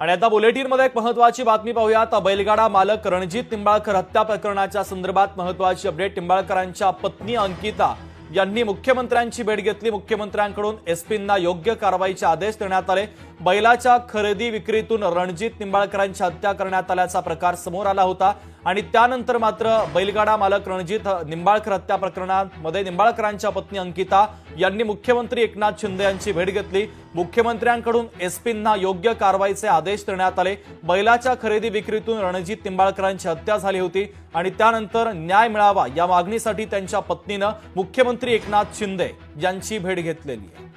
आणि आता बुलेटिनमध्ये एक महत्वाची बातमी पाहूयात. बैलगाडा मालक रणजित निंबाळकर हत्या प्रकरणाच्या संदर्भात महत्वाची अपडेट. निंबाळकरांच्या पत्नी अंकिता यांनी मुख्यमंत्र्यांची भेट घेतली. मुख्यमंत्र्यांकडून एसपींना योग्य कारवाईचे आदेश देण्यात आले. बैलाच्या खरेदी विक्रीतून रणजित निंबाळकरांची हत्या करण्यात आल्याचा प्रकार समोर आला होता आणि त्यानंतर मात्र बैलगाडा मालक रणजित निंबाळकर हत्या प्रकरणामध्ये निंबाळकरांच्या पत्नी अंकिता यांनी मुख्यमंत्री एकनाथ शिंदे यांची भेट घेतली. मुख्यमंत्र्यांकडून एसपींना योग्य कारवाईचे आदेश देण्यात आले. बैलाच्या खरेदी विक्रीतून रणजित निंबाळकरांची हत्या झाली होती आणि त्यानंतर न्याय मिळावा या मागणीसाठी त्यांच्या पत्नीनं मुख्यमंत्री एकनाथ शिंदे यांची भेट घेतलेली आहे.